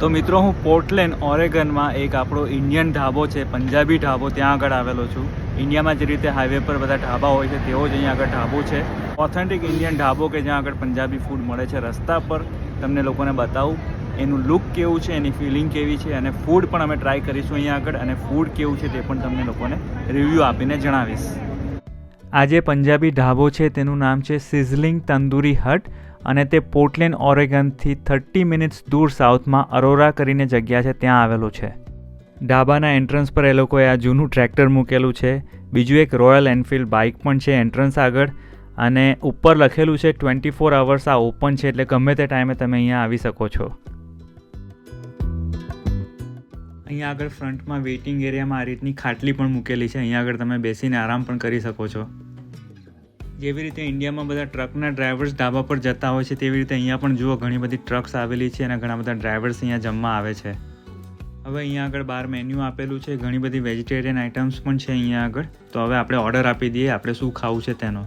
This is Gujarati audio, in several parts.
તો મિત્રો, હું પોર્ટલેન્ડ, ઓરેગનમાં એક આપણો ઇન્ડિયન ઢાબો છે, પંજાબી ઢાબો, ત્યાં આગળ આવેલો છું. ઇન્ડિયામાં જે રીતે હાઈવે પર બધા ઢાબા હોય છે તેવો જ અહીંયા આગળ ઢાબો છે. ઓથેન્ટિક ઇન્ડિયન ઢાબો કે જ્યાં આગળ પંજાબી ફૂડ મળે છે રસ્તા પર, તમને લોકોને બતાવું. એનું લુક કેવું છે, એની ફિલિંગ કેવી છે, અને ફૂડ પણ અમે ટ્રાય કરીશું અહીંયા આગળ, અને ફૂડ કેવું છે તે પણ તમને લોકોને રિવ્યૂ આપીને જણાવીશ. આ જે પંજાબી ઢાબો છે, તેનું નામ છે સિઝલિંગ તંદૂરી હટ અને તે પોર્ટલેન્ડ ઓરેગનથી થર્ટી મિનિટ્સ દૂર સાઉથમાં અરોરા કરીને જગ્યા છે, ત્યાં આવેલું છે. ઢાબાના એન્ટ્રન્સ પર એ લોકોએ આ જૂનું ટ્રેક્ટર મૂકેલું છે. બીજું એક રોયલ એનફિલ્ડ બાઇક પણ છે, એન્ટ્રન્સ આગળ. અને ઉપર લખેલું છે ટ્વેન્ટી ફોર અવર્સ આ ઓપન છે, એટલે ગમે તે ટાઈમે તમે અહીંયા આવી શકો છો. અહીંયા આગળ ફ્રન્ટમાં વેઇટિંગ એરિયામાં આ રીતની ખાટલી પણ મૂકેલી છે. અહીંયા આગળ તમે બેસીને આરામ પણ કરી શકો છો. જેવી રીતે ઇન્ડિયામાં બધા ટ્રકના ડ્રાઈવર્સ ઢાબા પર જતા હોય છે, તેવી રીતે અહીંયા પણ જુઓ, ઘણી બધી ટ્રક્સ આવેલી છે અને ઘણા બધા ડ્રાઈવર્સ અહીંયા જમવા આવે છે. હવે અહીંયા આગળ બહાર મેન્યુ આપેલું છે, ઘણી બધી વેજીટેરિયન આઇટમ્સ પણ છે અહીંયા આગળ. તો હવે આપણે ઓર્ડર આપી દઈએ, આપણે શું ખાવું છે તેનો.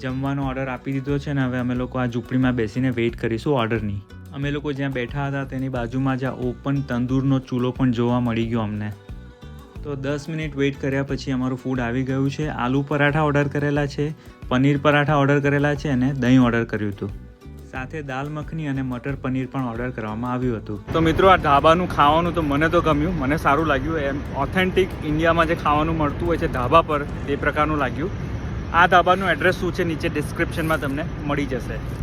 જમવાનો ઓર્ડર આપી દીધો છે ને હવે અમે લોકો આ ઝૂંપડીમાં બેસીને વેઇટ કરીશું ઓર્ડરની. અમે લોકો જ્યાં બેઠા હતા તેની બાજુમાં જ આ ઓપન તંદૂરનો ચૂલો પણ જોવા મળી ગયો અમને. તો દસ મિનિટ વેઇટ કર્યા પછી અમારું ફૂડ આવી ગયું છે. આલુ પરાઠા ઓર્ડર કરેલા છે, પનીર પરાઠા ઓર્ડર કરેલા છે અને દહીં ઓર્ડર કર્યું હતું. સાથે દાલ મખની અને મટર પનીર પણ ઓર્ડર કરવામાં આવ્યું હતું. તો મિત્રો, આ ઢાબાનું ખાવાનું તો મને તો ગમ્યું. મને સારું લાગ્યું. એમ ઓથેન્ટિક ઇન્ડિયામાં જે ખાવાનું મળતું હોય છે ઢાબા પર, તે પ્રકારનું લાગ્યું. આ ઢાબાનું એડ્રેસ શું છે નીચે ડિસ્ક્રિપ્શનમાં તમને મળી જશે.